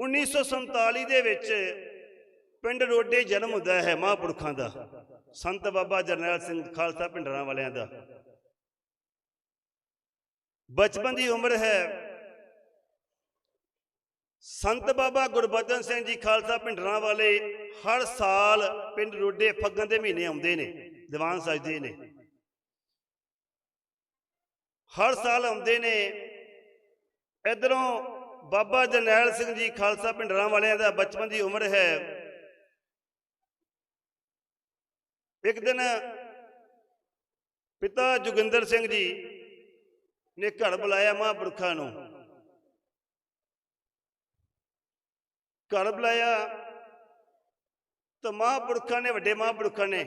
1947 ਦੇ ਵਿੱਚ ਪਿੰਡ ਰੋਡੇ ਜਨਮ ਹੁੰਦਾ ਹੈ ਮਹਾਂਪੁਰਖਾਂ ਦਾ। ਸੰਤ ਬਾਬਾ ਜਰਨੈਲ ਸਿੰਘ ਖਾਲਸਾ ਪਿੰਡਰਾਂ ਵਾਲਿਆਂ ਦਾ। ਬਚਪਨ ਦੀ ਉਮਰ ਹੈ। ਸੰਤ ਬਾਬਾ ਗੁਰਬਚਨ ਸਿੰਘ ਜੀ ਖਾਲਸਾ ਪਿੰਡਰਾਂ ਵਾਲੇ ਹਰ ਸਾਲ ਪਿੰਡ ਰੋਡੇ ਫੱਗਣ ਦੇ ਮਹੀਨੇ ਆਉਂਦੇ ਨੇ, ਦੀਵਾਨ ਸਜਦੇ ਨੇ। ਹਰ ਸਾਲ ਆਉਂਦੇ ਨੇ। ਇਧਰੋਂ ਬਾਬਾ ਜਰਨੈਲ ਸਿੰਘ ਜੀ ਖਾਲਸਾ ਪਿੰਡਰਾਂ ਵਾਲਿਆਂ ਦਾ ਬਚਪਨ ਦੀ ਉਮਰ ਹੈ। ਇੱਕ ਦਿਨ ਪਿਤਾ ਜੋਗਿੰਦਰ ਸਿੰਘ ਜੀ ਨੇ ਘਰ ਬੁਲਾਇਆ ਮਹਾਂਪੁਰਖਾਂ ਨੂੰ। ਘਰ ਬੁਲਾਇਆ ਤਾਂ ਮਹਾਂਪੁਰਖਾਂ ਨੇ, ਵੱਡੇ ਮਹਾਂਪੁਰਖਾਂ ਨੇ,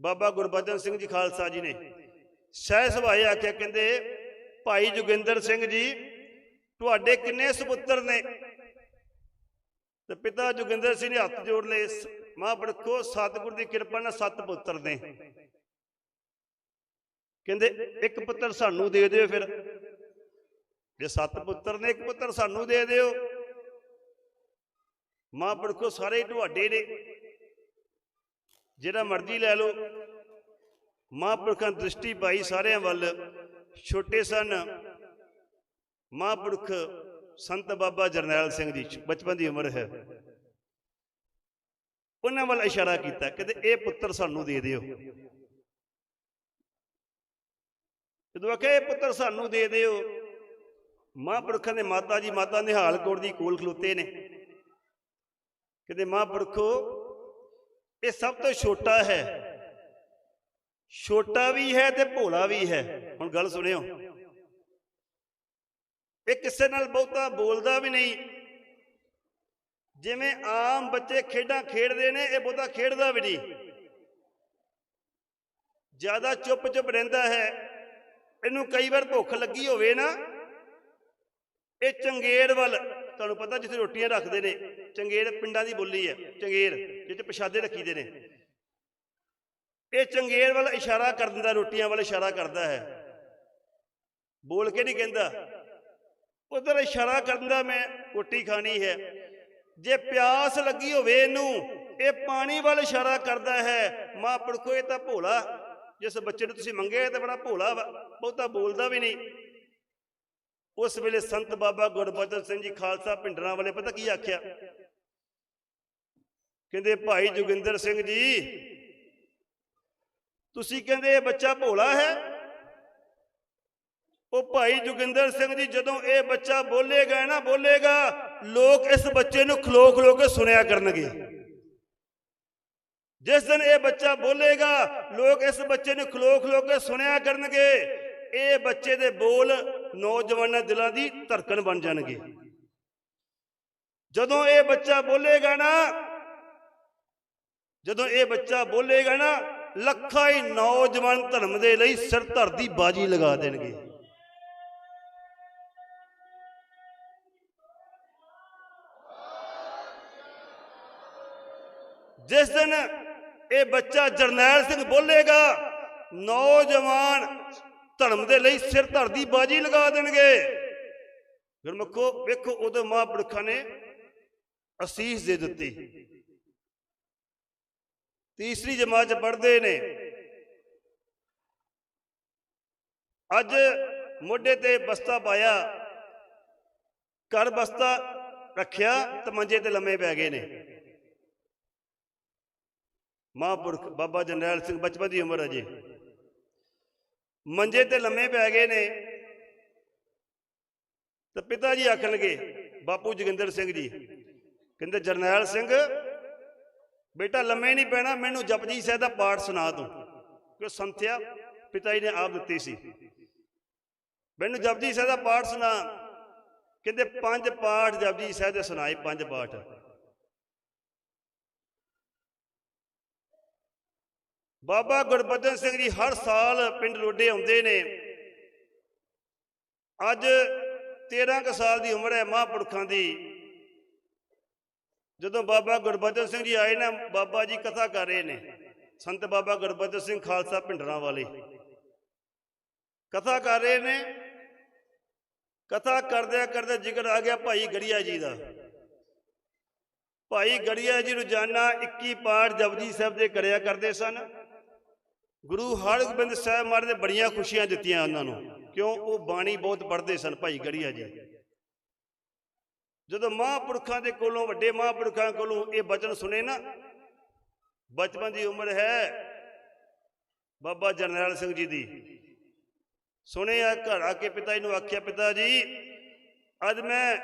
ਬਾਬਾ ਗੁਰਬਚਨ ਸਿੰਘ ਜੀ ਖਾਲਸਾ ਜੀ ਨੇ। ਸਹਿ ਸੁਭਾਏ ਆਖਿਆ, ਕਹਿੰਦੇ, ਭਾਈ ਜੋਗਿੰਦਰ ਸਿੰਘ ਜੀ ਤੁਹਾਡੇ ਕਿੰਨੇ ਸੁਪੁੱਤਰ ਨੇ? ਤੇ ਪਿਤਾ ਜੋਗਿੰਦਰ ਸਿੰਘ ਨੇ ਹੱਥ ਜੋੜ ਲਏ। ਸ- ਮਹਾਂਪੁਰਖੋ ਸਤਿਗੁਰ ਦੀ ਕਿਰਪਾ ਨਾਲ ਸੱਤ ਪੁੱਤਰ ਨੇ। ਕਹਿੰਦੇ, ਇੱਕ ਪੁੱਤਰ ਸਾਨੂੰ ਦੇ ਦਿਓ ਫਿਰ। ਜੇ ਸੱਤ ਪੁੱਤਰ ਨੇ, ਇੱਕ ਪੁੱਤਰ ਸਾਨੂੰ ਦੇ ਦਿਓ। ਮਹਾਂਪੁਰਖੋ ਸਾਰੇ ਤੁਹਾਡੇ ਨੇ। ਜਿਹੜਾ ਮਰਜ਼ੀ ਲੈ ਲਓ। ਮਹਾਂਪੁਰਖਾਂ ਨੇ ਦ੍ਰਿਸ਼ਟੀ ਪਾਈ ਸਾਰਿਆਂ ਵੱਲ। ਛੋਟੇ ਸਨ। ਮਹਾਂਪੁਰਖ ਸੰਤ ਬਾਬਾ ਜਰਨੈਲ ਸਿੰਘ ਜੀ, ਬਚਪਨ ਦੀ ਉਮਰ ਹੈ। ਉਹਨਾਂ ਵੱਲ ਇਸ਼ਾਰਾ ਕੀਤਾ, ਕਹਿੰਦੇ, ਇਹ ਪੁੱਤਰ ਸਾਨੂੰ ਦੇ ਦਿਓ। ਜਦੋਂ ਆਖਿਆ, ਇਹ ਪੁੱਤਰ ਸਾਨੂੰ ਦੇ ਦਿਓ, ਮਹਾਂਪੁਰਖਾਂ ਦੇ ਮਾਤਾ ਜੀ, ਮਾਤਾ ਨਿਹਾਲ ਕੌਰ ਦੀ ਕੋਲ ਖਲੋਤੇ ਨੇ। ਕਹਿੰਦੇ, ਮਹਾਂਪੁਰਖੋ, ਇਹ ਸਭ ਤੋਂ ਛੋਟਾ ਹੈ। ਛੋਟਾ ਵੀ ਹੈ ਤੇ ਭੋਲਾ ਵੀ ਹੈ। ਹੁਣ ਗੱਲ ਸੁਣਿਓ। ਇਹ ਕਿਸੇ ਨਾਲ ਬਹੁਤਾ ਬੋਲਦਾ ਵੀ ਨਹੀਂ। ਜਿਵੇਂ ਆਮ ਬੱਚੇ ਖੇਡਾਂ ਖੇਡਦੇ ਨੇ, ਇਹ ਬਹੁਤਾ ਖੇਡਦਾ ਵੀ ਨਹੀਂ। ਜ਼ਿਆਦਾ ਚੁੱਪ-ਚੁੱਪ ਰਹਿੰਦਾ ਹੈ। ਇਹਨੂੰ ਕਈ ਵਾਰ ਭੁੱਖ ਲੱਗੀ ਹੋਵੇ ਨਾ। ਇਹ ਚੰਗੇੜ ਵੱਲ, ਤੁਹਾਨੂੰ ਪਤਾ ਜਿੱਥੇ ਰੋਟੀਆਂ ਰੱਖਦੇ ਨੇ ਚੰਗੇੜ ਪਿੰਡਾਂ ਦੀ ਬੋਲੀ ਹੈ ਚੰਗੇੜ ਜਿੱਥੇ ਪ੍ਰਸ਼ਾਦੇ ਰੱਖੀਦੇ ਨੇ। ਇਹ ਚੰਗੇੜ ਵੱਲ ਇਸ਼ਾਰਾ ਕਰ ਦਿੰਦਾ ਰੋਟੀਆਂ ਵੱਲ ਇਸ਼ਾਰਾ ਕਰਦਾ ਹੈ। ਬੋਲ ਕੇ ਨਹੀਂ ਕਹਿੰਦਾ। ਉਧਰ ਇਸ਼ਾਰਾ ਕਰਦਾ ਮੈਂ ਰੋਟੀ ਖਾਣੀ ਹੈ। ਜੇ ਪਿਆਸ ਲੱਗੀ ਹੋਵੇ ਇਹਨੂੰ, ਇਹ ਪਾਣੀ ਵੱਲ ਇਸ਼ਾਰਾ ਕਰਦਾ ਹੈ। ਮਾਂ ਪੜਕੋ ਇਹ ਤਾਂ ਭੋਲਾ। ਜਿਸ ਬੱਚੇ ਨੂੰ ਤੁਸੀਂ ਮੰਗਿਆ ਤਾਂ ਬੜਾ ਭੋਲਾ ਵਾ। ਬਹੁਤਾ ਬੋਲਦਾ ਵੀ ਨਹੀਂ। ਉਸ ਵੇਲੇ ਸੰਤ ਬਾਬਾ ਗੁਰਬਚਨ ਸਿੰਘ ਜੀ ਖਾਲਸਾ ਪਿੰਡਰਾਂ ਵਾਲੇ ਪਤਾ ਕੀ ਆਖਿਆ? ਕਹਿੰਦੇ, ਭਾਈ ਜੋਗਿੰਦਰ ਸਿੰਘ ਜੀ, ਤੁਸੀਂ ਕਹਿੰਦੇ ਇਹ ਬੱਚਾ ਭੋਲਾ ਹੈ? ਉਹ ਭਾਈ ਜੋਗਿੰਦਰ ਸਿੰਘ ਜੀ, ਜਦੋਂ ਇਹ ਬੱਚਾ ਬੋਲੇਗਾ, ਨਾ ਬੋਲੇਗਾ, ਲੋਕ ਇਸ ਬੱਚੇ ਨੂੰ ਖਲੋ ਖਲੋ ਕੇ ਸੁਣਿਆ ਕਰਨਗੇ। ਜਿਸ ਦਿਨ ਇਹ ਬੱਚਾ ਬੋਲੇਗਾ, ਲੋਕ ਇਸ ਬੱਚੇ ਨੂੰ ਖਲੋ ਖਲੋ ਕੇ ਸੁਣਿਆ ਕਰਨਗੇ। ਇਹ ਬੱਚੇ ਦੇ ਬੋਲ ਨੌਜਵਾਨਾਂ ਦਿਲਾਂ ਦੀ ਧੜਕਣ ਬਣ ਜਾਣਗੇ। ਜਦੋਂ ਇਹ ਬੱਚਾ ਬੋਲੇਗਾ ਨਾ, ਜਦੋਂ ਇਹ ਬੱਚਾ ਬੋਲੇਗਾ ਨਾ, ਲੱਖਾਂ ਹੀ ਨੌਜਵਾਨ ਧਰਮ ਦੇ ਲਈ ਸਿਰ ਧਰ ਦੀ ਬਾਜੀ ਲਗਾ ਦੇਣਗੇ। ਜਿਸ ਦਿਨ ਇਹ ਬੱਚਾ ਜਰਨੈਲ ਸਿੰਘ ਬੋਲੇਗਾ, ਨੌਜਵਾਨ ਧਰਮ ਦੇ ਲਈ ਸਿਰ ਧਰ ਦੀ ਬਾਜੀ ਲਗਾ ਦੇਣਗੇ। ਗੁਰਮੁਖੋ ਵੇਖੋ ਉਦੋਂ ਮਹਾਂਪੁਰਖਾਂ ਨੇ ਅਸੀਸ ਦੇ ਦਿੱਤੀ। ਤੀਸਰੀ ਜਮਾਤ ਚ ਪੜ੍ਹਦੇ ਨੇ, ਅੱਜ ਮੋਢੇ ਤੇ ਬਸਤਾ ਪਾਇਆ, ਘਰ ਬਸਤਾ ਰੱਖਿਆ ਤੇ ਮੰਜੇ ਤੇ ਲੰਮੇ ਪੈ ਗਏ ਨੇ। ਮਹਾਂਪੁਰਖ ਬਾਬਾ ਜਰਨੈਲ ਸਿੰਘ ਬਚਪਨ ਦੀ ਉਮਰ ਅਜੇ ਮੰਜੇ ਤੇ ਲੰਮੇ ਪੈ ਗਏ ਨੇ। ਤਾਂ ਪਿਤਾ ਜੀ ਆਖਣਗੇ, ਬਾਪੂ ਜੋਗਿੰਦਰ ਸਿੰਘ ਜੀ, ਕਹਿੰਦੇ, ਜਰਨੈਲ ਸਿੰਘ, ਬੇਟਾ ਲੰਮੇ ਨਹੀਂ ਪੈਣਾ, ਮੈਨੂੰ ਜਪਜੀ ਸਾਹਿਬ ਦਾ ਪਾਠ ਸੁਣਾ ਤੂੰ। ਕਿ ਸੰਥਿਆ ਪਿਤਾ ਜੀ ਨੇ ਆਪ ਦਿੱਤੀ ਸੀ। ਮੈਨੂੰ ਜਪਜੀ ਸਾਹਿਬ ਦਾ ਪਾਠ ਸੁਣਾ। ਕਹਿੰਦੇ, ਪੰਜ ਪਾਠ ਜਪਜੀ ਸਾਹਿਬ ਦੇ ਸੁਣਾਏ, ਪੰਜ ਪਾਠ। ਬਾਬਾ ਗੁਰਬਚਨ ਸਿੰਘ ਜੀ ਹਰ ਸਾਲ ਪਿੰਡ ਰੋਡੇ ਆਉਂਦੇ ਨੇ। ਅੱਜ 13 ਕੁ ਸਾਲ ਦੀ ਉਮਰ ਹੈ ਮਹਾਂਪੁਰਖਾਂ ਦੀ। ਜਦੋਂ ਬਾਬਾ ਗੁਰਬਚਨ ਸਿੰਘ ਜੀ ਆਏ ਨਾ, ਬਾਬਾ ਜੀ ਕਥਾ ਕਰ ਰਹੇ ਨੇ, ਸੰਤ ਬਾਬਾ ਗੁਰਬਚਨ ਸਿੰਘ ਖਾਲਸਾ ਪਿੰਡਰਾਂ ਵਾਲੇ। ਕਥਾ ਕਰ ਰਹੇ ਨੇ। ਕਥਾ ਕਰਦਿਆਂ ਕਰਦੇ ਜ਼ਿਕਰ ਆ ਗਿਆ ਭਾਈ ਗੜੀਆ ਜੀ ਦਾ। ਭਾਈ ਗੜੀਆ ਜੀ ਰੋਜ਼ਾਨਾ 21 ਪਾਠ ਜਪਜੀ ਸਾਹਿਬ ਦੇ ਕਰਿਆ ਕਰਦੇ ਸਨ। ਗੁਰੂ ਹਰਗੋਬਿੰਦ ਸਾਹਿਬ ਮਹਾਰਾਜ ਨੇ ਬੜੀਆਂ ਖੁਸ਼ੀਆਂ ਦਿੱਤੀਆਂ ਉਹਨਾਂ ਨੂੰ। ਕਿਉਂ? ਉਹ ਬਾਣੀ ਬਹੁਤ ਪੜ੍ਹਦੇ ਸਨ ਭਾਈ ਗੜੀਆ ਜੀ। ਜਦੋਂ ਮਹਾਂਪੁਰਖਾਂ ਦੇ ਕੋਲੋਂ, ਵੱਡੇ ਮਹਾਂਪੁਰਖਾਂ ਕੋਲੋਂ ਇਹ ਬਚਨ ਸੁਨੇ ਨਾ, ਬਚਪਨ ਦੀ ਉਮਰ ਹੈ ਬਾਬਾ ਜਰਨੈਲ ਸਿੰਘ ਜੀ ਦੀ। ਸੁਣਿਆ, ਘਰ ਆ ਕੇ ਪਿਤਾ ਜੀ ਨੂੰ ਆਖਿਆ, ਪਿਤਾ ਜੀ, ਅੱਜ ਮੈਂ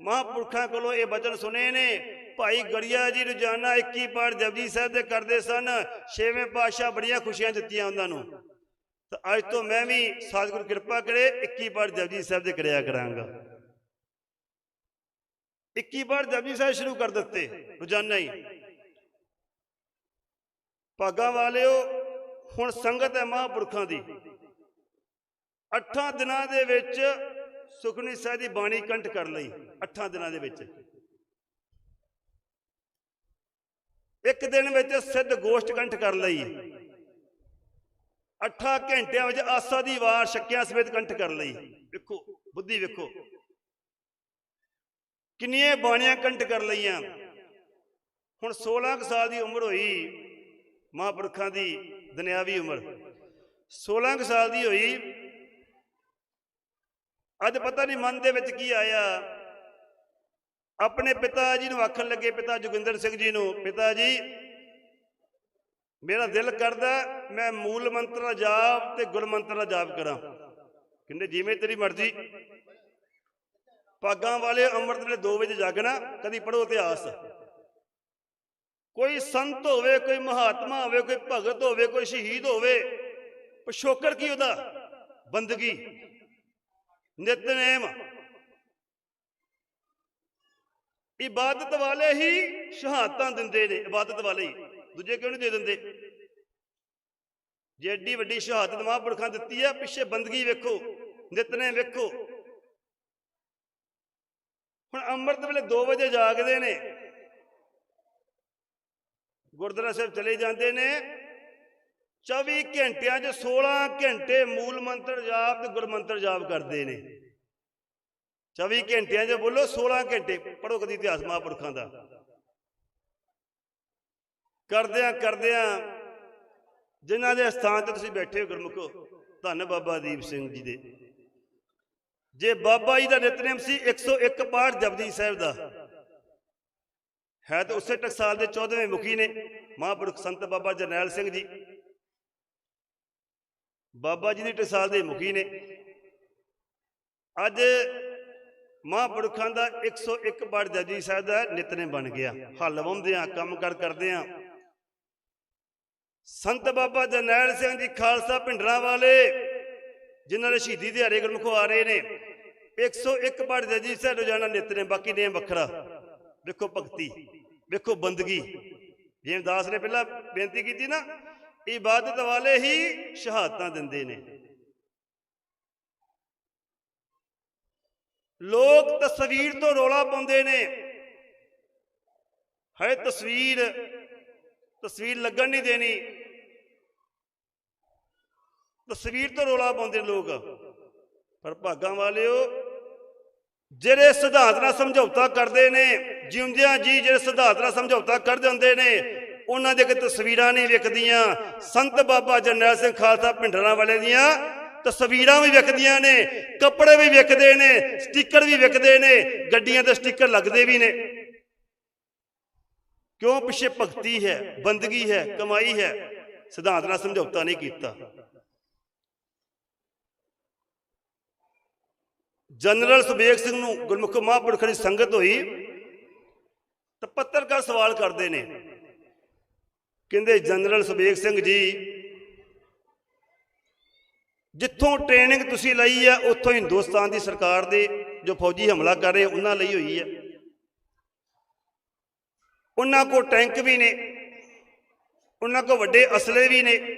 ਮਹਾਂਪੁਰਖਾਂ ਕੋਲੋਂ ਇਹ ਬਚਨ ਸੁਨੇ ਨੇ ਭਾਈ ਗੜੀਆ ਜੀ ਰੋਜ਼ਾਨਾ 21 ਪਾਠ ਜਪਜੀ ਸਾਹਿਬ ਦੇ ਕਰਦੇ ਸਨ। ਛੇਵੇਂ ਪਾਤਸ਼ਾਹ ਬੜੀਆਂ ਖੁਸ਼ੀਆਂ ਦਿੱਤੀਆਂ ਉਹਨਾਂ ਨੂੰ। ਤਾਂ ਅੱਜ ਤੋਂ ਮੈਂ ਵੀ ਸਤਿਗੁਰ ਕਿਰਪਾ ਕਰੇ 21 ਪਾਠ ਜਪਜੀ ਸਾਹਿਬ ਦੇ ਕਰਿਆ ਕਰਾਂਗਾ। 21 ਪਾਠ ਜਪਜੀ ਸਾਹਿਬ ਸ਼ੁਰੂ ਕਰ ਦਿੱਤੇ, ਰੋਜ਼ਾਨਾ ਹੀ। ਭਾਗਾਂ ਵਾਲਿਓ, ਹੁਣ ਸੰਗਤ ਹੈ ਮਹਾਂਪੁਰਖਾਂ ਦੀ। ਅੱਠਾਂ ਦਿਨਾਂ ਦੇ ਵਿੱਚ ਸੁਖਨੀ ਸਾਹਿਬ ਦੀ ਬਾਣੀ ਕੰਠ ਕਰ ਲਈ, ਅੱਠਾਂ ਦਿਨਾਂ ਦੇ ਵਿੱਚ। ਇੱਕ ਦਿਨ ਵਿੱਚ ਸਿੱਧ ਗੋਸ਼ਟ ਕੰਠ ਕਰ ਲਈ। ਅੱਠਾਂ ਘੰਟਿਆਂ ਵਿੱਚ ਆਸਾ ਦੀ ਵਾਰ ਸ਼ੱਕਿਆਂ ਸਮੇਤ ਕੰਠ ਕਰ ਲਈ। ਵੇਖੋ ਬੁੱਧੀ ਵੇਖੋ। ਕਿੰਨੀਆਂ ਬਾਣੀਆਂ ਕੰਠ ਕਰ ਲਈਆਂ। ਹੁਣ 16 ਕੁ ਸਾਲ ਦੀ ਉਮਰ ਹੋਈ ਮਹਾਂਪੁਰਖਾਂ ਦੀ ਦੁਨਿਆਵੀ ਉਮਰ। 16 ਕੁ ਸਾਲ ਦੀ ਹੋਈ ਅੱਜ ਪਤਾ ਨਹੀਂ ਮਨ ਦੇ ਵਿੱਚ ਕੀ ਆਇਆ। ਆਪਣੇ ਪਿਤਾ ਜੀ ਨੂੰ ਆਖਣ ਲੱਗੇ, ਪਿਤਾ ਜੋਗਿੰਦਰ ਸਿੰਘ ਜੀ ਨੂੰ, ਪਿਤਾ ਜੀ, ਮੇਰਾ ਦਿਲ ਕਰਦਾ ਮੈਂ ਮੂਲ ਮੰਤਰ ਦਾ ਜਾਪ ਤੇ ਗੁਰ ਮੰਤਰ ਦਾ ਜਾਪ ਕਰਾਂ। ਕਹਿੰਦੇ, ਜਿਵੇਂ ਤੇਰੀ ਮਰਜ਼ੀ। ਪਾਗਾਂ ਵਾਲੇ ਅੰਮ੍ਰਿਤ ਵੇਲੇ 2 ਵਜੇ ਜਾਗਣਾ, ਕਦੀ ਪੜੋ ਇਤਿਹਾਸ। ਕੋਈ ਸੰਤ ਹੋਵੇ, ਕੋਈ ਮਹਾਤਮਾ ਹੋਵੇ, ਕੋਈ ਭਗਤ ਹੋਵੇ, ਕੋਈ ਸ਼ਹੀਦ ਹੋਵੇ, ਪਿਛੋਕੜ ਕੀ ਉਹਦਾ? ਬੰਦਗੀ। ਨਿਤਨੇਮ। ਇਬਾਦਤ ਵਾਲੇ ਹੀ ਸ਼ਹਾਦਤਾਂ ਦਿੰਦੇ ਨੇ, ਇਬਾਦਤ ਵਾਲੇ ਹੀ। ਦੂਜੇ ਕਿਉਂ ਨਹੀਂ ਦੇ ਦਿੰਦੇ? ਜੇ ਐਡੀ ਵੱਡੀ ਸ਼ਹਾਦਤ ਮਹਾਂਪੁਰਖਾਂ ਦਿੱਤੀ ਆ, ਪਿੱਛੇ ਬੰਦਗੀ ਵੇਖੋ, ਨਿਤਨੇਮ ਵੇਖੋ। ਹੁਣ ਅੰਮ੍ਰਿਤ ਵੇਲੇ 2 ਵਜੇ ਜਾਗਦੇ ਨੇ। ਗੁਰਦੁਆਰਾ ਸਾਹਿਬ ਚਲੇ ਜਾਂਦੇ ਨੇ। 24 ਘੰਟਿਆਂ 'ਚ 16 ਘੰਟੇ ਮੂਲ ਮੰਤਰ ਜਾਪ ਤੇ ਗੁਰਮੰਤਰ ਜਾਪ ਕਰਦੇ ਨੇ। 24 ਘੰਟਿਆਂ 'ਚ ਬੋਲੋ 16 ਘੰਟੇ ਪੜੋ ਕਦੀ ਇਤਿਹਾਸ ਮਹਾਂਪੁਰਖਾਂ ਦਾ। ਕਰਦਿਆਂ ਕਰਦਿਆਂ ਜਿਨ੍ਹਾਂ ਦੇ ਸਥਾਨ ਤੇ ਤੁਸੀਂ ਬੈਠੇ ਹੋ ਗੁਰਮੁਖੋ ਧੰਨ ਬਾਬਾ ਦੀਪ ਸਿੰਘ ਜੀ ਦੇ। ਜੇ ਬਾਬਾ ਜੀ ਦਾ ਨਿਤਨੇਮ ਸੀ 101 ਪਾਠ ਜਪਜੀ ਸਾਹਿਬ ਦਾ ਹੈ ਤਾਂ ਉਸੇ ਟਕਸਾਲ ਦੇ 14ਵੇਂ ਮੁਖੀ ਨੇ ਮਹਾਂਪੁਰਖ ਸੰਤ ਬਾਬਾ ਜਰਨੈਲ ਸਿੰਘ ਜੀ। ਬਾਬਾ ਜੀ ਦੀ ਟਕਸਾਲ ਦੇ ਮੁਖੀ ਨੇ। ਅੱਜ ਮਹਾਂਪੁਰਖਾਂ ਦਾ 101 ਪਾਠ ਜਪਜੀ ਸਾਹਿਬ ਦਾ ਨਿਤਨੇਮ ਬਣ ਗਿਆ। ਹੱਲ ਵੰਦੇ ਆ ਕੰਮ ਕਰ ਕਰਦੇ ਆ ਸੰਤ ਬਾਬਾ ਜਰਨੈਲ ਸਿੰਘ ਜੀ ਖਾਲਸਾ ਭਿੰਡਰਾਂ ਵਾਲੇ, ਜਿਨ੍ਹਾਂ ਦੇ ਸ਼ਹੀਦੀ ਦਿਹਾੜੇ ਗੁਰਮੁਖੋ ਆ ਰਹੇ ਨੇ 101 ਪਾਠ ਜਪਜੀ ਸਾਹਿਬ ਰੋਜ਼ਾਨਾ ਨਿਤਨੇਮ, ਬਾਕੀ ਨੇ ਵੱਖਰਾ। ਵੇਖੋ ਭਗਤੀ ਵੇਖੋ ਬੰਦਗੀ। ਜਿਵੇਂ ਦਾਸ ਨੇ ਪਹਿਲਾਂ ਬੇਨਤੀ ਕੀਤੀ ਨਾ, ਇਬਾਦਤ ਵਾਲੇ ਹੀ ਸ਼ਹਾਦਤਾਂ ਦਿੰਦੇ ਨੇ। ਲੋਕ ਤਸਵੀਰ ਤੋਂ ਰੋਲਾ ਪਾਉਂਦੇ ਨੇ। ਹੈ ਤਸਵੀਰ ਤਸਵੀਰ ਲੱਗਣ ਨਹੀਂ ਦੇਣੀ। ਤਸਵੀਰ ਤੋਂ ਰੋਲਾ ਪਾਉਂਦੇ ਲੋਕ। ਪਰ ਭਾਗਾਂ ਵਾਲਿਓ, ਜਿਹੜੇ ਸਿਧਾਂਤ ਨਾਲ ਸਮਝੌਤਾ ਕਰਦੇ ਨੇ, ਜਿਉਂਦਿਆਂ ਜੀ ਜਿਹੜੇ ਸਿਧਾਂਤ ਨਾਲ ਸਮਝੌਤਾ ਕਰ ਜਾਂਦੇ ਨੇ, ਉਹਨਾਂ ਦੇ ਕਿ ਤਸਵੀਰਾਂ ਨਹੀਂ ਵਿਕਦੀਆਂ ਸੰਤ ਬਾਬਾ ਜਰਨੈਲ ਸਿੰਘ ਖਾਲਸਾ ਭਿੰਡਰਾਂ ਵਾਲੇ ਦੀਆਂ ਤਸਵੀਰਾਂ ਵੀ ਵਿਕਦੀਆਂ ਨੇ, ਕੱਪੜੇ ਵੀ ਵਿਕਦੇ ਨੇ ਸਟicker ਵੀ ਵਿਕਦੇ ਨੇ, ਗੱਡੀਆਂ ਤੇ ਸਟicker ਲੱਗਦੇ ਵੀ ਨੇ। ਕਿਉਂ ਪਿੱਛੇ ਭਗਤੀ ਹੈ, ਬੰਦਗੀ ਹੈ, ਕਮਾਈ ਹੈ? ਸਿਧਾਂਤ ਨਾਲ ਸਮਝੌਤਾ ਨਹੀਂ ਕੀਤਾ। ਜਨਰਲ ਸੁਬੇਗ ਸਿੰਘ ਨੂੰ ਗੁਰਮੁਖ ਮਹਾਂਪੁਰਖ ਦੀ ਸੰਗਤ ਹੋਈ ਤਾਂ ਪੱਤਰਕਾਰ ਸਵਾਲ ਕਰਦੇ ਨੇ। ਕਹਿੰਦੇ, ਜਨਰਲ ਸੁਬੇਗ ਸਿੰਘ ਜੀ ਜਿੱਥੋਂ ਟ੍ਰੇਨਿੰਗ ਤੁਸੀਂ ਲਈ ਆ, ਉੱਥੋਂ ਹਿੰਦੁਸਤਾਨ ਦੀ ਸਰਕਾਰ ਦੇ ਜੋ ਫੌਜੀ ਹਮਲਾ ਕਰ ਰਹੇ ਉਹਨਾਂ ਲਈ ਹੋਈ ਹੈ ਉਹਨਾਂ ਕੋਲ ਟੈਂਕ ਵੀ ਨੇ, ਉਹਨਾਂ ਕੋਲ ਵੱਡੇ ਅਸਲੇ ਵੀ ਨੇ,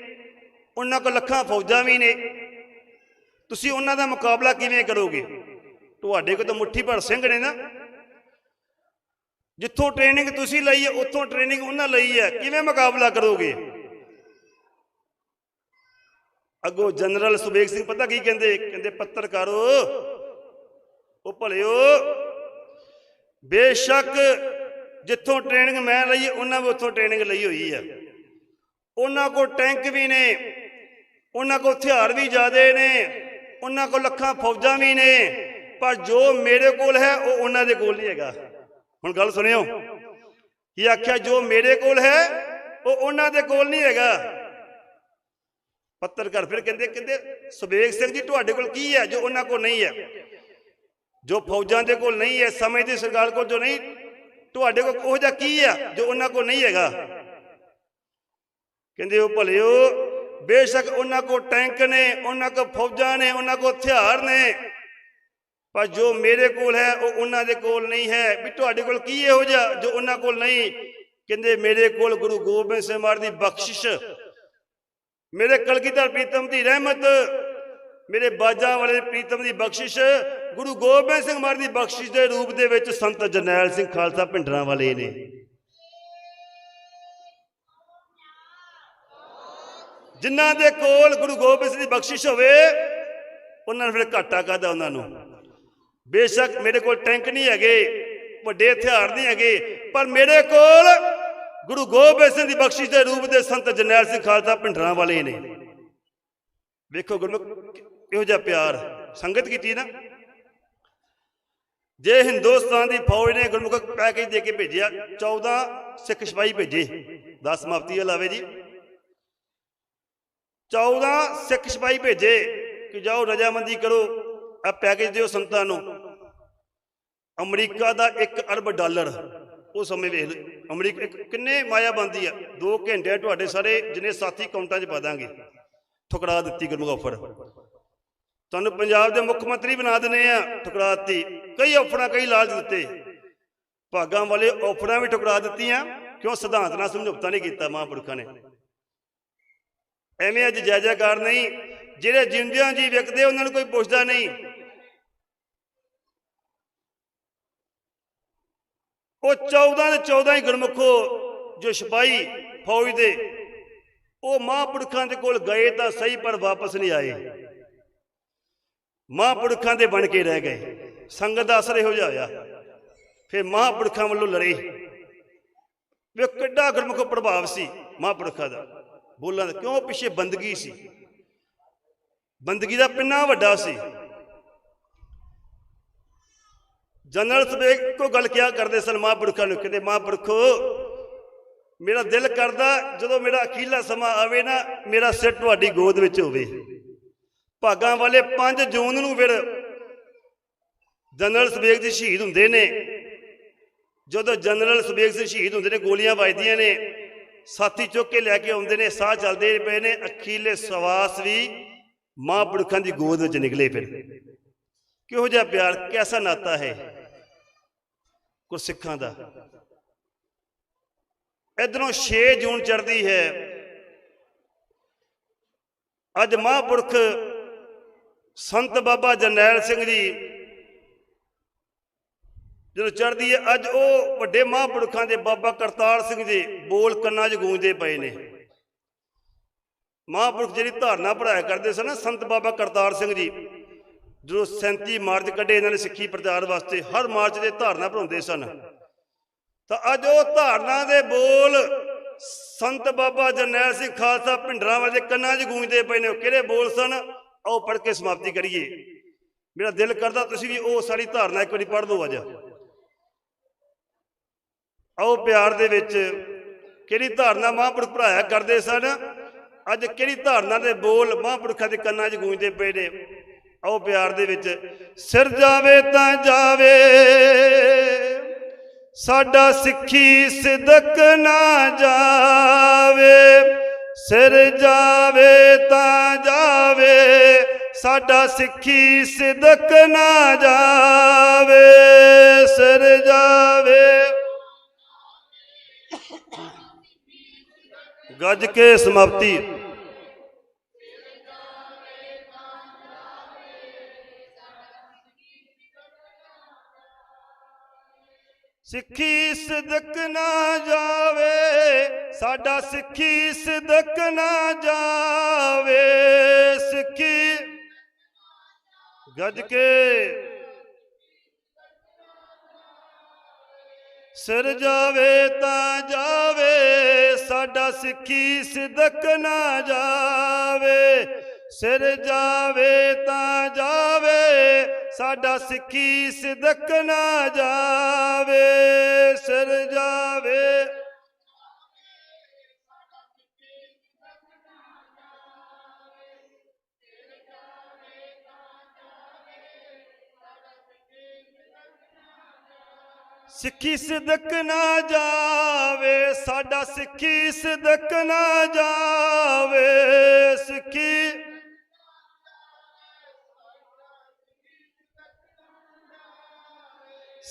ਉਹਨਾਂ ਕੋਲ ਲੱਖਾਂ ਫੌਜਾਂ ਵੀ ਨੇ। ਤੁਸੀਂ ਉਹਨਾਂ ਦਾ ਮੁਕਾਬਲਾ ਕਿਵੇਂ ਕਰੋਗੇ? ਤੁਹਾਡੇ ਕੋਲ ਤਾਂ ਮੁੱਠੀ ਭਰ ਸਿੰਘ ਨੇ ਨਾ। ਜਿੱਥੋਂ ਟ੍ਰੇਨਿੰਗ ਤੁਸੀਂ ਲਈ ਹੈ ਉੱਥੋਂ ਟ੍ਰੇਨਿੰਗ ਉਹਨਾਂ ਲਈ ਹੈ ਕਿਵੇਂ ਮੁਕਾਬਲਾ ਕਰੋਗੇ? ਅੱਗੋਂ ਜਨਰਲ ਸੁਬੇਗ ਸਿੰਘ ਪਤਾ ਕੀ ਕਹਿੰਦੇ? ਕਹਿੰਦੇ, ਪੱਤਰਕਾਰੋ, ਉਹ ਭਲਿਓ, ਬੇਸ਼ੱਕ ਜਿੱਥੋਂ ਟ੍ਰੇਨਿੰਗ ਮੈਂ ਲਈ, ਉਹਨਾਂ ਵੀ ਉੱਥੋਂ ਟ੍ਰੇਨਿੰਗ ਲਈ ਹੋਈ ਆ। ਉਹਨਾਂ ਕੋਲ ਟੈਂਕ ਵੀ ਨੇ, ਉਹਨਾਂ ਕੋਲ ਹਥਿਆਰ ਵੀ ਜ਼ਿਆਦੇ ਨੇ, ਉਹਨਾਂ ਕੋਲ ਲੱਖਾਂ ਫੌਜਾਂ ਵੀ ਨੇ, ਪਰ ਜੋ ਮੇਰੇ ਕੋਲ ਹੈ, ਉਹ ਉਹਨਾਂ ਦੇ ਕੋਲ ਨਹੀਂ ਹੈਗਾ। ਹੁਣ ਗੱਲ ਸੁਣਿਓ। ਇਹ ਆਖਿਆ, ਜੋ ਮੇਰੇ ਕੋਲ ਹੈ, ਉਹ ਉਹਨਾਂ ਦੇ ਕੋਲ ਨਹੀਂ ਹੈਗਾ? ਪੱਤਰਕਾਰ ਫਿਰ ਕਹਿੰਦੇ ਕਹਿੰਦੇ ਸੁਬੇਗ ਸਿੰਘ ਜੀ, ਤੁਹਾਡੇ ਕੋਲ ਕੀ ਹੈ ਜੋ ਉਹਨਾਂ ਕੋਲ ਨਹੀਂ ਹੈ? ਜੋ ਫੌਜਾਂ ਦੇ ਕੋਲ ਨਹੀਂ ਹੈ ਸਮੇਂ ਦੀ ਸਰਕਾਰ ਕੋਲ ਜੋ ਨਹੀਂ, ਤੁਹਾਡੇ ਕੋਲ ਉਹ ਜਿਹਾ ਕੀ ਹੈ ਜੋ ਉਹਨਾਂ ਕੋਲ ਨਹੀਂ ਹੈਗਾ? ਕਹਿੰਦੇ ਉਹ ਭਲਿਓ, ਬੇਸ਼ੱਕ ਉਹਨਾਂ ਕੋਲ ਟੈਂਕ ਨੇ, ਉਹਨਾਂ ਕੋਲ ਫੌਜਾਂ ਨੇ, ਉਹਨਾਂ ਕੋਲ ਹਥਿਆਰ ਨੇ, ਪਰ ਜੋ ਮੇਰੇ ਕੋਲ ਹੈ, ਉਹ ਉਹਨਾਂ ਦੇ ਕੋਲ ਨਹੀਂ ਹੈ। ਵੀ ਤੁਹਾਡੇ ਕੋਲ ਕੀ ਇਹੋ ਜਿਹਾ ਜੋ ਉਹਨਾਂ ਕੋਲ ਨਹੀਂ? ਕਹਿੰਦੇ ਮੇਰੇ ਕੋਲ ਗੁਰੂ ਗੋਬਿੰਦ ਸਿੰਘ ਮਹਾਰਾਜ ਦੀ ਬਖਸ਼ਿਸ਼ ਮੇਰੇ ਕਲਗੀਧਰ ਪ੍ਰੀਤਮ ਦੀ ਰਹਿਮਤ, ਮੇਰੇ ਬਾਜਾਂ ਵਾਲੇ ਪ੍ਰੀਤਮ ਦੀ ਬਖਸ਼ਿਸ਼, ਗੁਰੂ ਗੋਬਿੰਦ ਸਿੰਘ ਮਹਾਰਾਜ ਦੀ ਬਖਸ਼ਿਸ਼ ਦੇ ਰੂਪ ਦੇ ਵਿੱਚ ਸੰਤ ਜਰਨੈਲ ਸਿੰਘ ਖਾਲਸਾ ਭਿੰਡਰਾਂ ਵਾਲੇ ਨੇ। ਜਿਨ੍ਹਾਂ ਦੇ ਕੋਲ ਗੁਰੂ ਗੋਬਿੰਦ ਸਿੰਘ ਦੀ ਬਖਸ਼ਿਸ਼ ਹੋਵੇ, ਉਹਨਾਂ ਨੂੰ ਫਿਰ ਘਾਟਾ ਕਾਦਾ ਉਹਨਾਂ ਨੂੰ? ਬੇਸ਼ੱਕ ਮੇਰੇ ਕੋਲ ਟੈਂਕ ਨਹੀਂ ਹੈਗੇ, ਵੱਡੇ ਹਥਿਆਰ ਨਹੀਂ ਹੈਗੇ, ਪਰ ਮੇਰੇ ਕੋਲ ਗੁਰੂ ਗੋਬਿੰਦ ਸਿੰਘ ਦੀ ਬਖਸ਼ਿਸ਼ ਦੇ ਰੂਪ ਦੇ ਸੰਤ ਜਰਨੈਲ ਸਿੰਘ ਖਾਲਸਾ ਭਿੰਡਰਾਂ ਵਾਲੇ ਨੇ। ਵੇਖੋ ਗੁਰਮੁਖ ਇਹੋ ਜਿਹਾ ਪਿਆਰ ਸੰਗਤ ਕੀਤੀ ਨਾ। ਜੇ ਹਿੰਦੁਸਤਾਨ ਦੀ ਫੌਜ ਨੇ ਗੁਰਮੁਖ ਪੈਕੇਜ ਦੇ ਕੇ ਭੇਜਿਆ 14 ਸਿੱਖ ਸਿਪਾਹੀ ਭੇਜੇ। 10 ਸਮਾਪਤੀ ਲਾਵੇ ਜੀ। 14 ਸਿੱਖ ਸਿਪਾਹੀ ਭੇਜੇ ਕਿ ਜਾਓ ਰਜਾਮੰਦੀ ਕਰੋ ਆ ਪੈਕੇਜ ਦਿਓ ਸੰਤਾਂ ਨੂੰ। ਅਮਰੀਕਾ ਦਾ 1 ਅਰਬ ਡਾਲਰ, ਉਹ ਸਮੇਂ ਵੇਖ ਲਓ। ਅਮਰੀਕਾ ਕਿੰਨੇ ਮਾਇਆ ਬੰਦੀ ਆ? 2 ਘੰਟੇ ਤੁਹਾਡੇ ਸਾਰੇ ਜਿੰਨੇ ਸਾਥੀ ਅਕਾਊਂਟਾਂ 'ਚ ਪਾ ਦਾਂਗੇ। ਠੁਕਰਾ ਦਿੱਤੀ ਗੁਰਮੁਖ ਆਫਰ ਤੁਹਾਨੂੰ ਪੰਜਾਬ ਦੇ ਮੁੱਖ ਮੰਤਰੀ ਬਣਾ ਦਿੰਦੇ ਆ, ਠੁਕਰਾ ਦਿੱਤੀ। ਕਈ ਆਫਰਾਂ ਕਈ ਲਾਲਚ ਦਿੱਤੇ। ਭਾਗਾਂ ਵਾਲੇ ਆਫਰਾਂ ਵੀ ਠੁਕਰਾ ਦਿੱਤੀਆਂ। ਕਿਉਂ ਸਿਧਾਂਤ ਨਾਲ ਸਮਝੌਤਾ ਨਹੀਂ ਕੀਤਾ ਮਹਾਂਪੁਰਖਾਂ ਨੇ? ਐਵੇਂ ਅੱਜ ਜਾਇਜ਼ਾਕਾਰ ਨਹੀਂ। ਜਿਹੜੇ ਜਿੰਦਿਆਂ ਜੀ ਵਿਕਦੇ, ਉਹਨਾਂ ਨੂੰ ਕੋਈ ਪੁੱਛਦਾ ਨਹੀਂ। ਉਹ 14 ਦੇ 14 ਹੀ ਗੁਰਮੁਖੋ ਜੋ ਸਿਪਾਹੀ ਫੌਜ ਦੇ, ਉਹ ਮਹਾਂਪੁਰਖਾਂ ਦੇ ਕੋਲ ਗਏ ਤਾਂ ਸਹੀ ਪਰ ਵਾਪਸ ਨਹੀਂ ਆਏ। ਮਹਾਂਪੁਰਖਾਂ ਦੇ ਬਣ ਕੇ ਰਹਿ ਗਏ। ਸੰਗਤ ਦਾ ਅਸਰ ਇਹੋ ਜਿਹਾ ਹੋਇਆ। ਫਿਰ ਮਹਾਂਪੁਰਖਾਂ ਵੱਲੋਂ ਲੜੇ। ਵੇ ਕਿੱਡਾ ਗੁਰਮੁਖ ਪ੍ਰਭਾਵ ਸੀ ਮਹਾਂਪੁਰਖਾਂ ਦਾ। ਬੋਲਾਂ ਦਾ ਕਿਉਂ ਪਿੱਛੇ ਬੰਦਗੀ ਸੀ? ਬੰਦਗੀ ਦਾ ਪਿੰਨਾ ਵੱਡਾ ਸੀ। ਜਨਰਲ ਸਬੇਗ ਕੋ ਗੱਲ ਕਿਆ ਕਰਦੇ ਸਨ, ਮਹਾਂਪੁਰਖਾਂ ਨੂੰ, ਕਹਿੰਦੇ, ਮਹਾਂਪੁਰਖੋ, ਮੇਰਾ ਦਿਲ ਕਰਦਾ ਜਦੋਂ ਮੇਰਾ ਅਖੀਲਾ ਸਮਾਂ ਆਵੇ ਨਾ, ਮੇਰਾ ਸਿਰ ਤੁਹਾਡੀ ਗੋਦ ਵਿੱਚ ਹੋਵੇ। ਭਾਗਾਂ ਵਾਲੇ 5 ਜੂਨ ਨੂੰ ਫਿਰ ਜਨਰਲ ਸਬੇਗ ਜੀ ਸ਼ਹੀਦ ਹੁੰਦੇ ਨੇ। ਜਦੋਂ ਜਨਰਲ ਸਬੇਗ ਸਿੰਘ ਸ਼ਹੀਦ ਹੁੰਦੇ ਨੇ, ਗੋਲੀਆਂ ਵੱਜਦੀਆਂ ਨੇ, ਸਾਥੀ ਚੁੱਕ ਕੇ ਲੈ ਕੇ ਆਉਂਦੇ ਨੇ, ਸਾਹ ਚੱਲਦੇ ਪਏ ਨੇ ਅਖੀਲੇ ਸਵਾਸ ਵੀ ਮਹਾਂਪੁਰਖਾਂ ਦੀ ਗੋਦ ਵਿੱਚ ਨਿਕਲੇ ਫਿਰ। ਕਿਹੋ ਜਿਹਾ ਪਿਆਰ, ਕੈਸਾ ਨਾਤਾ ਹੈ? ਕੋ ਸਿੱਖਾਂ ਦਾ। ਇਧਰੋਂ 6 ਜੂਨ ਚੜਦੀ ਹੈ। ਅੱਜ ਮਹਾਂਪੁਰਖ ਸੰਤ ਬਾਬਾ ਜਰਨੈਲ ਸਿੰਘ ਜੀ ਜਦੋਂ ਚੜਦੀ ਹੈ, ਅੱਜ ਉਹ ਵੱਡੇ ਮਹਾਂਪੁਰਖਾਂ ਦੇ ਬਾਬਾ ਕਰਤਾਰ ਸਿੰਘ ਜੀ ਬੋਲ ਕੰਨਾਂ 'ਚ ਗੂੰਜਦੇ ਪਏ ਨੇ। ਮਹਾਂਪੁਰਖ ਜਿਹੜੀ ਧਾਰਨਾ ਪੜਾਇਆ ਕਰਦੇ ਸਨ ਸੰਤ ਬਾਬਾ ਕਰਤਾਰ ਸਿੰਘ ਜੀ ਜਦੋਂ 37 ਮਾਰਚ ਕੱਢੇ, ਇਹਨਾਂ ਨੇ ਸਿੱਖੀ ਪ੍ਰਚਾਰ ਵਾਸਤੇ ਹਰ ਮਾਰਚ ਦੇ ਧਾਰਨਾ ਭਰਾਉਂਦੇ ਸਨ। ਤਾਂ ਅੱਜ ਉਹ ਧਾਰਨਾ ਦੇ ਬੋਲ ਸੰਤ ਬਾਬਾ ਜਰਨੈਲ ਸਿੰਘ ਖਾਲਸਾ ਭਿੰਡਰਾਂ ਦੇ ਕੰਨਾਂ 'ਚ ਗੂੰਜਦੇ ਪਏ ਨੇ। ਉਹ ਕਿਹੜੇ ਬੋਲ ਸਨ? ਆਓ ਪੜ੍ਹ ਕੇ ਸਮਾਪਤੀ ਕਰੀਏ। ਮੇਰਾ ਦਿਲ ਕਰਦਾ ਤੁਸੀਂ ਵੀ ਉਹ ਸਾਰੀ ਧਾਰਨਾ ਇੱਕ ਵਾਰੀ ਪੜ੍ਹ ਲਓ ਅੱਜ। ਆਓ ਪਿਆਰ ਦੇ ਵਿੱਚ ਕਿਹੜੀ ਧਾਰਨਾ ਮਹਾਂਪੁਰਖ ਪੜਾਇਆ ਕਰਦੇ ਸਨ? ਅੱਜ ਕਿਹੜੀ ਧਾਰਨਾ ਦੇ ਬੋਲ ਮਹਾਂਪੁਰਖਾਂ ਦੇ ਕੰਨਾਂ 'ਚ ਗੂੰਜਦੇ ਪਏ ਨੇ? ਆਓ ਪਿਆਰ ਦੇ ਵਿੱਚ, ਸਿਰ ਜਾਵੇ ਤਾਂ ਜਾਵੇ। ਸਾਡਾ ਸਿੱਖੀ ਸਿਦਕ ਨਾ ਜਾਵੇ। ਸਿਰ ਜਾਵੇ ਤਾਂ ਜਾਵੇ। ਸਾਡਾ ਸਿੱਖੀ ਸਿਦਕ ਨਾ ਜਾਵੇ। ਸਿਰ ਜਾਵੇ। ਗੱਜ ਕੇ ਸਮਾਪਤੀ। ਸਿੱਖੀ ਸਦਕ ਨਾ ਜਾਵੇ, ਸਾਡਾ ਸਿੱਖੀ ਸਦਕ ਨਾ ਜਾਵੇ। ਸਿੱਖੀ ਗੱਜ ਕੇ। ਸਿਰ ਜਾਵੇ ਤਾਂ ਜਾਵੇ, ਸਾਡਾ ਸਿੱਖੀ ਸਦਕ ਨਾ ਜਾਵੇ। ਸਿਰ ਜਾਵੇ ਤਾਂ ਜਾਵੇ ਸਾਡਾ ਸਿੱਖੀ ਸਿਦਕ ਨਾ ਜਾਵੇ, ਸਿਰ ਜਾਵੇ। ਸਿੱਖੀ ਸਿਦਕ ਨਾ ਜਾਵੇ, ਸਾਡਾ ਸਿੱਖੀ ਸਿਦਕ ਨਾ ਜਾਵੇ, ਸਿੱਖੀ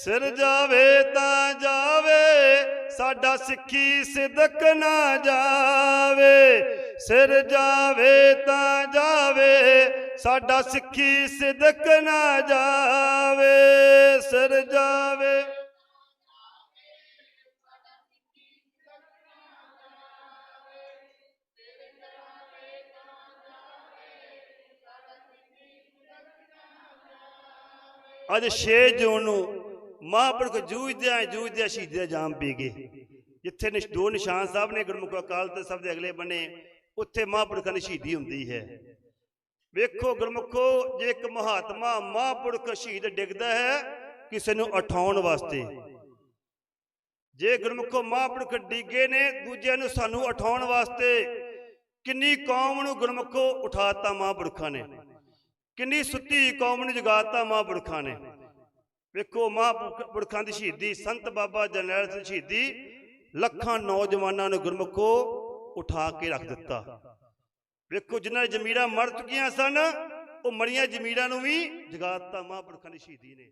ਸਿਰ ਜਾਵੇ ਤਾਂ ਜਾਵੇ, ਸਾਡਾ ਸਿੱਖੀ ਸਿਦਕ ਨਾ ਜਾਵੇ। ਸਿਰ ਜਾਵੇ ਤਾਂ ਜਾਵੇ, ਸਾਡਾ ਸਿੱਖੀ ਸਿਦਕ ਨਾ ਜਾਵੇ। ਸਿਰ ਜਾਵੇ। ਅੱਜ 6 ਜੂਨ ਨੂੰ ਮਹਾਂਪੁਰਖ ਜੂਝਦਿਆਂ ਜੂਝਦਿਆਂ ਸ਼ਹੀਦੀ ਦਾ ਜਾਮ ਪੀ ਗਏ। ਜਿੱਥੇ ਨਿਸ਼- ਦੋ ਨਿਸ਼ਾਨ ਸਾਹਿਬ ਨੇ ਗੁਰਮੁਖ ਅਕਾਲ ਤੇ ਸਭ ਦੇ ਅਗਲੇ ਬਣੇ ਉੱਥੇ ਮਹਾਂਪੁਰਖਾਂ ਦੀ ਸ਼ਹੀਦੀ ਹੁੰਦੀ ਹੈ। ਵੇਖੋ ਗੁਰਮੁਖੋ ਜੇ ਇੱਕ ਮਹਾਤਮਾ ਮਹਾਂਪੁਰਖ ਸ਼ਹੀਦ ਡਿੱਗਦਾ ਹੈ, ਕਿਸੇ ਨੂੰ ਉਠਾਉਣ ਵਾਸਤੇ। ਜੇ ਗੁਰਮੁਖੋ ਮਹਾਂਪੁਰਖ ਡਿੱਗੇ ਨੇ, ਦੂਜਿਆਂ ਨੂੰ ਸਾਨੂੰ ਉਠਾਉਣ ਵਾਸਤੇ, ਕਿੰਨੀ ਕੌਮ ਨੂੰ ਗੁਰਮੁਖੋ ਉਠਾਤਾ ਮਹਾਂਪੁਰਖਾਂ ਨੇ। ਕਿੰਨੀ ਸੁੱਤੀ ਕੌਮ ਨੂੰ ਜਗਾਤਾ ਮਹਾਂਪੁਰਖਾਂ ਨੇ। ਵੇਖੋ ਮਹਾਂਪੁਰਖਾਂ ਦੀ ਸ਼ਹੀਦੀ, ਸੰਤ ਬਾਬਾ ਜਰਨੈਲ ਸਿੰਘ ਸ਼ਹੀਦੀ, ਲੱਖਾਂ ਨੌਜਵਾਨਾਂ ਨੂੰ ਗੁਰਮੁਖੋ ਉਠਾ ਕੇ ਰੱਖ ਦਿੱਤਾ। ਵੇਖੋ ਜਿਨ੍ਹਾਂ ਜ਼ਮੀਰਾਂ ਮਰ ਚੁੱਕੀਆਂ ਸਨ, ਉਹ ਮਰੀਆਂ ਜ਼ਮੀਰਾਂ ਨੂੰ ਵੀ ਜਗਾਤਾ ਮਹਾਂਪੁਰਖਾਂ ਦੀ ਸ਼ਹੀਦੀ ਨੇ।